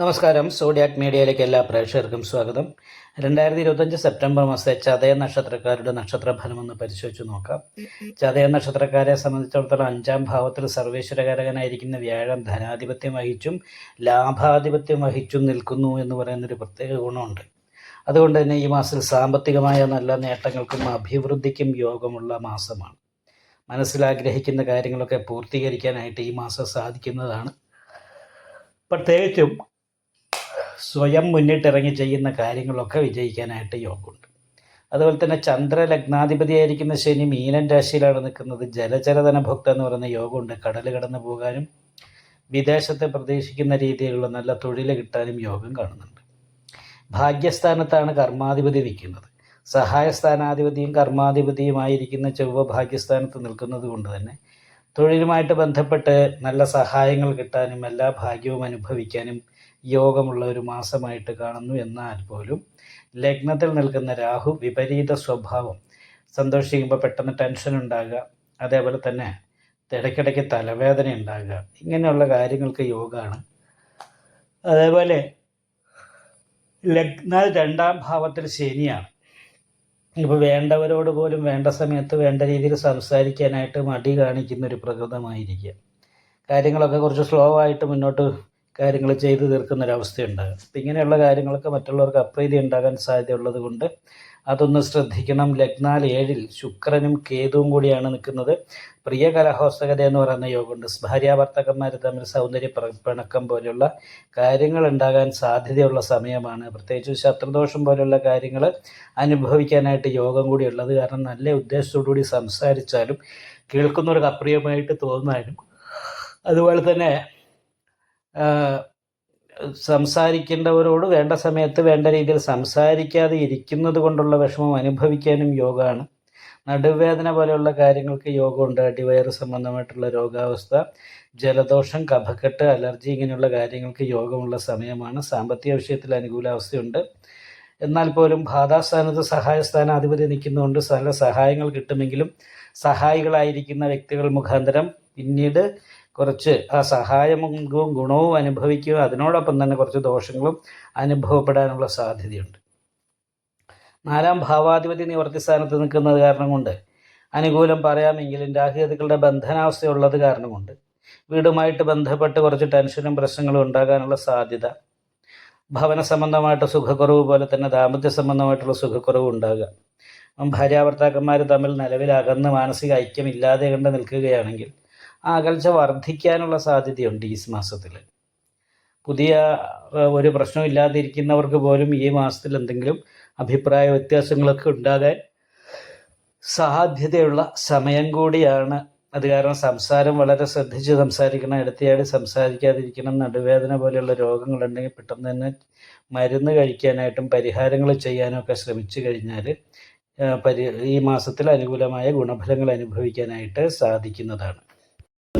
നമസ്കാരം. സോഡിയാക് മീഡിയയിലേക്ക് എല്ലാ പ്രേക്ഷകർക്കും സ്വാഗതം. രണ്ടായിരത്തി ഇരുപത്തഞ്ച് സെപ്റ്റംബർ മാസത്തെ ചതയ നക്ഷത്രക്കാരുടെ നക്ഷത്രഫലം ഒന്ന് പരിശോധിച്ച് നോക്കാം. ചതയ നക്ഷത്രക്കാരെ സംബന്ധിച്ചിടത്തോളം അഞ്ചാം ഭാവത്തിൽ സർവേശ്വരകാരകനായിരിക്കുന്ന വ്യാഴം ധനാധിപത്യം വഹിച്ചും ലാഭാധിപത്യം വഹിച്ചും നിൽക്കുന്നു എന്ന് പറയുന്നൊരു പ്രത്യേക ഗുണമുണ്ട്. അതുകൊണ്ട് തന്നെ ഈ മാസത്തിൽ സാമ്പത്തികമായ നല്ല നേട്ടങ്ങൾക്കും അഭിവൃദ്ധിക്കും യോഗമുള്ള മാസമാണ്. മനസ്സിലാഗ്രഹിക്കുന്ന കാര്യങ്ങളൊക്കെ പൂർത്തീകരിക്കാനായിട്ട് ഈ മാസം സാധിക്കുന്നതാണ്. പ്രത്യേകിച്ചും സ്വയം മുന്നിട്ടിറങ്ങി ചെയ്യുന്ന കാര്യങ്ങളൊക്കെ വിജയിക്കാനായിട്ട് യോഗമുണ്ട്. അതുപോലെ തന്നെ ചന്ദ്ര ലഗ്നാധിപതിയായിരിക്കുന്ന ശനി മീനൻ രാശിയിലാണ് നിൽക്കുന്നത്. ജലചരധന ഭക്ത എന്ന് പറയുന്ന യോഗമുണ്ട്. കടൽ കടന്നു പോകാനും വിദേശത്തെ പ്രതീക്ഷിക്കുന്ന രീതിയിലുള്ള നല്ല തൊഴിൽ കിട്ടാനും യോഗം കാണുന്നുണ്ട്. ഭാഗ്യസ്ഥാനത്താണ് കർമാധിപതി നിൽക്കുന്നത്. സഹായസ്ഥാനാധിപതിയും കർമാധിപതിയുമായിരിക്കുന്ന ചൊവ്വ ഭാഗ്യസ്ഥാനത്ത് നിൽക്കുന്നത് കൊണ്ട് തന്നെ തൊഴിലുമായിട്ട് ബന്ധപ്പെട്ട് നല്ല സഹായങ്ങൾ കിട്ടാനും എല്ലാ ഭാഗ്യവും അനുഭവിക്കാനും യോഗമുള്ള ഒരു മാസമായിട്ട് കാണുന്നു എന്നാൽ പോലും ലഗ്നത്തിൽ നിൽക്കുന്ന രാഹു വിപരീത സ്വഭാവം. സന്തോഷിക്കുമ്പോൾ പെട്ടെന്ന് ടെൻഷൻ ഉണ്ടാകുക. അതേപോലെ തന്നെ ഇടയ്ക്കിടയ്ക്ക് തലവേദന ഉണ്ടാകുക. ഇങ്ങനെയുള്ള കാര്യങ്ങൾക്ക് യോഗമാണ് അതേപോലെ ലഗ്ന രണ്ടാം ഭാവത്തിൽ ശനിയാണ്. ഇപ്പോൾ വേണ്ടവരോട് പോലും വേണ്ട സമയത്ത് വേണ്ട രീതിയിൽ സംസാരിക്കാനായിട്ട് മടി കാണിക്കുന്ന ഒരു പ്രകൃതമായിരിക്കുക. കാര്യങ്ങളൊക്കെ കുറച്ച് സ്ലോ ആയിട്ട് മുന്നോട്ട് കാര്യങ്ങൾ ചെയ്തു തീർക്കുന്നൊരവസ്ഥയുണ്ടാകും അപ്പം ഇങ്ങനെയുള്ള കാര്യങ്ങളൊക്കെ മറ്റുള്ളവർക്ക് അപ്രീതി ഉണ്ടാകാൻ സാധ്യതയുള്ളത് കൊണ്ട് അതൊന്ന് ശ്രദ്ധിക്കണം. ലഗ്നാൽ ഏഴിൽ ശുക്രനും കേതുവും കൂടിയാണ് നിൽക്കുന്നത്. പ്രിയ കലഹോസ്തകത എന്ന് പറയുന്ന യോഗമുണ്ട്. ഭാര്യാഭർത്തകന്മാർ തമ്മിൽ സൗന്ദര്യ പ്രണക്കം പോലെയുള്ള കാര്യങ്ങൾ ഉണ്ടാകാൻ സാധ്യതയുള്ള സമയമാണ്. പ്രത്യേകിച്ച് ശത്രുദോഷം പോലെയുള്ള കാര്യങ്ങൾ അനുഭവിക്കാനായിട്ട് യോഗം കൂടി ഉള്ളത് കാരണം നല്ല ഉദ്ദേശത്തോടു കൂടി സംസാരിച്ചാലും കേൾക്കുന്നവർക്ക് അപ്രിയമായിട്ട് തോന്നാനും അതുപോലെ തന്നെ സംസാരിക്കേണ്ടവരോട് വേണ്ട സമയത്ത് വേണ്ട രീതിയിൽ സംസാരിക്കാതെ ഇരിക്കുന്നത് കൊണ്ടുള്ള വിഷമം അനുഭവിക്കാനും യോഗമാണ് നടുവേദന പോലെയുള്ള കാര്യങ്ങൾക്ക് യോഗമുണ്ട്. അടിവയറ് സംബന്ധമായിട്ടുള്ള രോഗാവസ്ഥ ജലദോഷം കഫക്കെട്ട് അലർജി ഇങ്ങനെയുള്ള കാര്യങ്ങൾക്ക് യോഗമുള്ള സമയമാണ്. സാമ്പത്തിക വിഷയത്തിൽ അനുകൂലാവസ്ഥയുണ്ട്. എന്നാൽ പോലും ബാധാസ്ഥാനത്ത് സഹായസ്ഥാനാധിപതി നിൽക്കുന്നതുകൊണ്ട് നല്ല സഹായങ്ങൾ കിട്ടുമെങ്കിലും സഹായികളായിരിക്കുന്ന വ്യക്തികൾ മുഖാന്തരം പിന്നീട് കുറച്ച് ആ സഹായവും ഗുണവും അനുഭവിക്കുക അതിനോടൊപ്പം തന്നെ കുറച്ച് ദോഷങ്ങളും അനുഭവപ്പെടാനുള്ള സാധ്യതയുണ്ട്. നാലാം ഭാവാധിപതി നിവർത്തി സ്ഥാനത്ത് നിൽക്കുന്നത് കാരണം കൊണ്ട് അനുകൂലം പറയാമെങ്കിലും രാഹുകേതുക്കളുടെ ബന്ധനാവസ്ഥ ഉള്ളത് കാരണം കൊണ്ട് വീടുമായിട്ട് ബന്ധപ്പെട്ട് കുറച്ച് ടെൻഷനും പ്രശ്നങ്ങളും ഉണ്ടാകാനുള്ള സാധ്യത. ഭവന സംബന്ധമായിട്ട് സുഖക്കുറവ് പോലെ തന്നെ ദാമ്പത്യ സംബന്ധമായിട്ടുള്ള സുഖക്കുറവ് ഉണ്ടാകുക. ഭാര്യാഭർത്താക്കന്മാർ തമ്മിൽ നിലവിൽ അകന്ന് മാനസിക ഐക്യമില്ലാതെ കണ്ട് നിൽക്കുകയാണെങ്കിൽ അകൽച്ച വർദ്ധിക്കാനുള്ള സാധ്യതയുണ്ട് ഈ മാസത്തിൽ. പുതിയ ഒരു പ്രശ്നം ഇല്ലാതിരിക്കുന്നവർക്ക് പോലും ഈ മാസത്തിൽ എന്തെങ്കിലും അഭിപ്രായ വ്യത്യാസങ്ങളൊക്കെ ഉണ്ടാകാൻ സാധ്യതയുള്ള സമയം കൂടിയാണ്. അത് കാരണം സംസാരം വളരെ ശ്രദ്ധിച്ച് സംസാരിക്കണം എടുത്തയാടി സംസാരിക്കാതിരിക്കണം നടുവേദന പോലെയുള്ള രോഗങ്ങളുണ്ടെങ്കിൽ പെട്ടെന്ന് തന്നെ മരുന്ന് കഴിക്കാനായിട്ടും പരിഹാരങ്ങൾ ചെയ്യാനും ഒക്കെ ശ്രമിച്ചു കഴിഞ്ഞാൽ പരി ഈ മാസത്തിൽ അനുകൂലമായ ഗുണഫലങ്ങൾ അനുഭവിക്കാനായിട്ട് സാധിക്കുന്നതാണ്.